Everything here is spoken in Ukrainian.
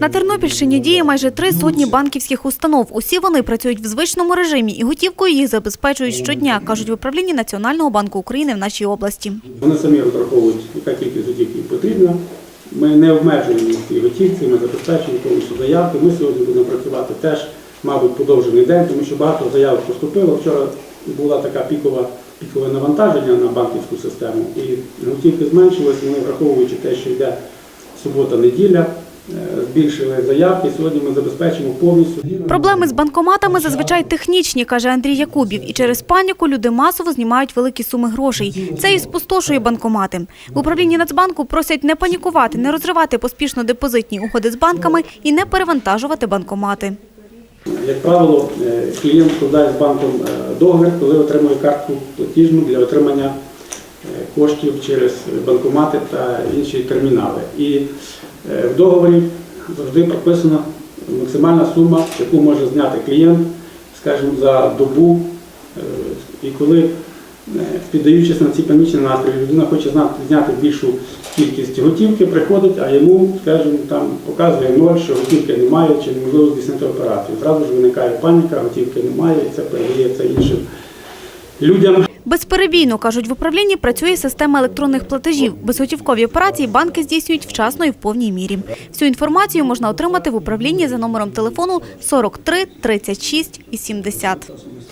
На Тернопільщині діє майже три сотні банківських установ. Усі вони працюють в звичному режимі і готівкою їх забезпечують щодня, кажуть в управлінні Національного банку України в нашій області. Вони самі розраховують, яка кількість готівки потрібна. Ми не обмежуємо їх готівці, ми забезпечуємо повністю заявки. Ми сьогодні будемо працювати теж, мабуть, подовжений день, тому що багато заявок поступило. Вчора була така пікова, пікове навантаження на банківську систему, і готівки зменшилися, вони враховуючи те, що йде субота-неділя, е, збільшили заявки. Сьогодні ми забезпечимо повністю. Проблеми з банкоматами зазвичай технічні, каже Андрій Якубів. І через паніку люди масово знімають великі суми грошей. Це і спустошує банкомати. В управлінні Нацбанку просять не панікувати, не розривати поспішно депозитні угоди з банками і не перевантажувати банкомати. Як правило, е, клієнт складає з банком е, договір, коли отримує картку платіжну для отримання е, коштів через банкомати та інші термінали. І в договорі завжди прописана максимальна сума, яку може зняти клієнт, скажімо, за добу. Е, І коли, е, піддаючись на ці панічні настрої, людина хоче зняти більшу кількість готівки, приходить, а йому, скажімо, там показує ноль, що готівки немає, чи неможливо здійснити операцію. Зразу ж виникає паніка, готівки немає, і це передається іншим людям. Безперебійно, кажуть, в управлінні працює система електронних платежів. Безготівкові операції банки здійснюють вчасно і в повній мірі. Всю інформацію можна отримати в управлінні за номером телефону 43 36 і 70.